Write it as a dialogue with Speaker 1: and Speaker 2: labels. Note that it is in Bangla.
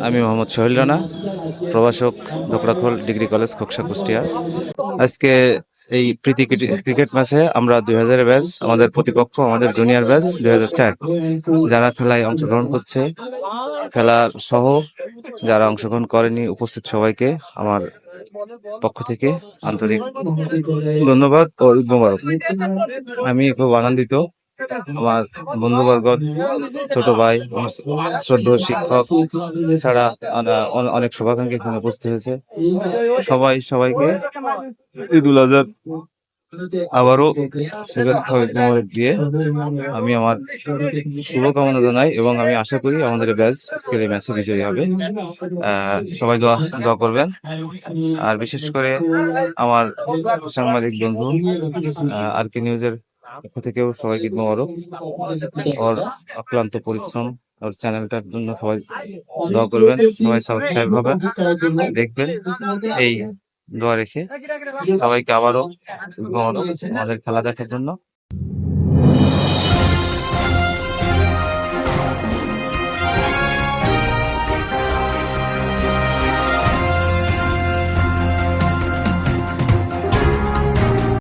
Speaker 1: আমি মোহাম্মদ সোহেল রানা, প্রভাষক দোকড়াখোল ডিগ্রি কলেজ খোকসা কুষ্টিয়া। আজকে এই প্রীতি ক্রিকেট- ম্যাচে আমরা দুই হাজারের ব্যাচ, আমাদের প্রতিপক্ষ, আমাদের জুনিয়র ব্যাচ দুই হাজার চার। যারা খেলায় অংশগ্রহণ করছে, খেলা সহ যারা অংশগ্রহণ করেনি, উপস্থিত সবাইকে আমার পক্ষ থেকে আন্তরিক ধন্যবাদ ও মোবারক। আমি খুব আনন্দিত আমার বন্ধুবর্গ ছোট ভাই, আমার শ্রদ্ধেয় শিক্ষক ছাড়া অনেক শুভাকাঙ্ক্ষী এখানে উপস্থিত হয়েছে। সবাই সবাইকে ঈদ উল আজহার আবারও শুভেচ্ছা দিয়ে আমি আমার শুভকামনা জানাই এবং আমি আশা করি আমাদের ব্যাচ আজকের এই ম্যাচে বিজয়ী হবে। সবাই দোয়া দোয়া করবেন। আর বিশেষ করে আমার সাংবাদিক বন্ধু আর কে নিউজের পক্ষ থেকেও সবাইকে মোবারক ওর অক্লান্ত পরিশ্রম ওর চ্যানেলটার জন্য সবাই দোয়া করবেন, সবাই সাবস্ক্রাইব হবেন দেখবেন এই দোয়া রেখে সবাইকে আবারও আমাদের খেলা দেখার জন্য